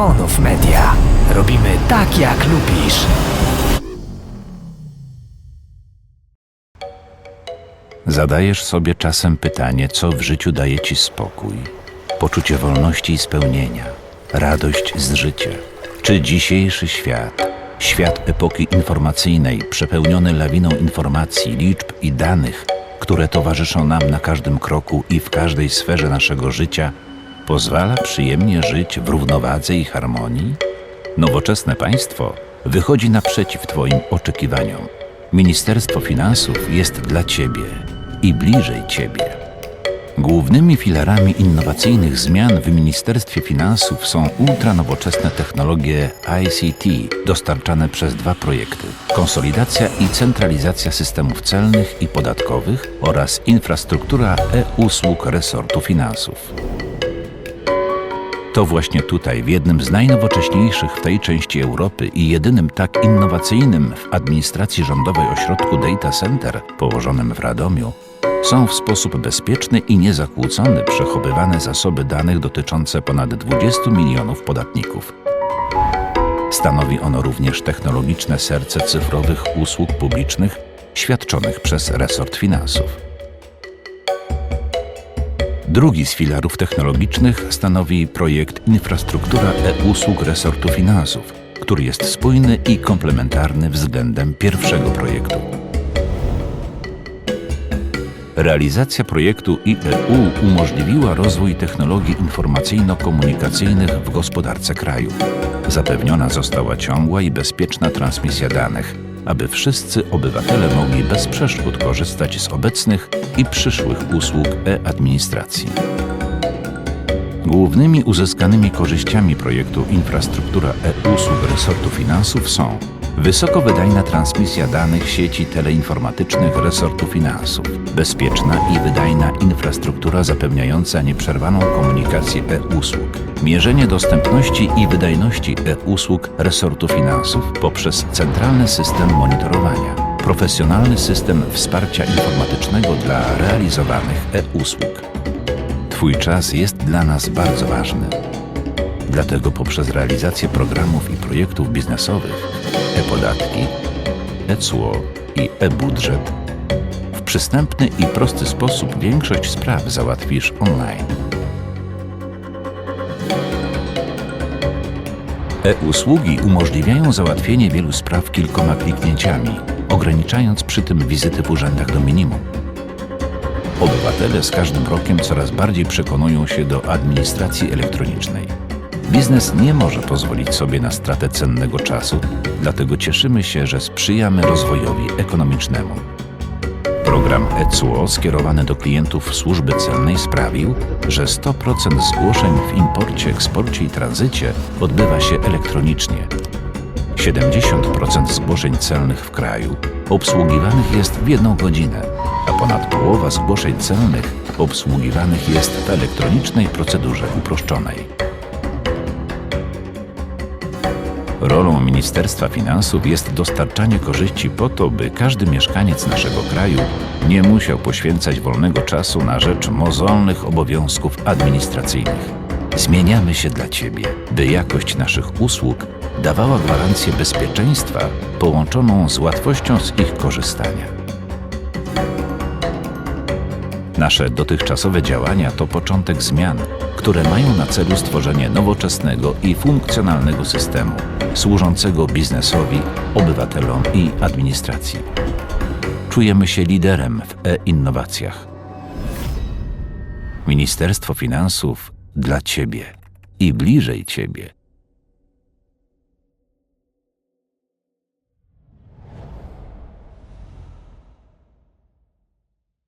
Onów Media. Robimy tak, jak lubisz. Zadajesz sobie czasem pytanie, co w życiu daje ci spokój, poczucie wolności i spełnienia, radość z życia. Czy dzisiejszy świat, świat epoki informacyjnej, przepełniony lawiną informacji, liczb i danych, które towarzyszą nam na każdym kroku i w każdej sferze naszego życia, pozwala przyjemnie żyć w równowadze i harmonii? Nowoczesne państwo wychodzi naprzeciw Twoim oczekiwaniom. Ministerstwo Finansów jest dla Ciebie i bliżej Ciebie. Głównymi filarami innowacyjnych zmian w Ministerstwie Finansów są ultranowoczesne technologie ICT dostarczane przez dwa projekty: konsolidacja i centralizacja systemów celnych i podatkowych oraz infrastruktura e-usług resortu finansów. To właśnie tutaj, w jednym z najnowocześniejszych w tej części Europy i jedynym tak innowacyjnym w administracji rządowej ośrodku Data Center położonym w Radomiu, są w sposób bezpieczny i niezakłócony przechowywane zasoby danych dotyczące ponad 20 milionów podatników. Stanowi ono również technologiczne serce cyfrowych usług publicznych świadczonych przez resort finansów. Drugi z filarów technologicznych stanowi projekt Infrastruktura e-usług resortu finansów, który jest spójny i komplementarny względem pierwszego projektu. Realizacja projektu IEU umożliwiła rozwój technologii informacyjno-komunikacyjnych w gospodarce kraju. Zapewniona została ciągła i bezpieczna transmisja danych, aby wszyscy obywatele mogli bez przeszkód korzystać z obecnych i przyszłych usług e-administracji. Głównymi uzyskanymi korzyściami projektu Infrastruktura e-usług resortu finansów są wysokowydajna transmisja danych sieci teleinformatycznych resortu finansów, bezpieczna i wydajna infrastruktura zapewniająca nieprzerwaną komunikację e-usług, mierzenie dostępności i wydajności e-usług resortu finansów poprzez centralny system monitorowania, profesjonalny system wsparcia informatycznego dla realizowanych e-usług. Twój czas jest dla nas bardzo ważny. Dlatego poprzez realizację programów i projektów biznesowych, e-podatki, e-cło i e-budżet w przystępny i prosty sposób większość spraw załatwisz online. E-usługi umożliwiają załatwienie wielu spraw kilkoma kliknięciami, ograniczając przy tym wizyty w urzędach do minimum. Obywatele z każdym rokiem coraz bardziej przekonują się do administracji elektronicznej. Biznes nie może pozwolić sobie na stratę cennego czasu, dlatego cieszymy się, że sprzyjamy rozwojowi ekonomicznemu. Program ECUO skierowany do klientów służby celnej sprawił, że 100% zgłoszeń w imporcie, eksporcie i tranzycie odbywa się elektronicznie. 70% zgłoszeń celnych w kraju obsługiwanych jest w jedną godzinę, a ponad połowa zgłoszeń celnych obsługiwanych jest w elektronicznej procedurze uproszczonej. Rolą Ministerstwa Finansów jest dostarczanie korzyści po to, by każdy mieszkaniec naszego kraju nie musiał poświęcać wolnego czasu na rzecz mozolnych obowiązków administracyjnych. Zmieniamy się dla Ciebie, by jakość naszych usług dawała gwarancję bezpieczeństwa połączoną z łatwością z ich korzystania. Nasze dotychczasowe działania to początek zmian, które mają na celu stworzenie nowoczesnego i funkcjonalnego systemu, służącego biznesowi, obywatelom i administracji. Czujemy się liderem w e-innowacjach. Ministerstwo Finansów dla Ciebie i bliżej Ciebie.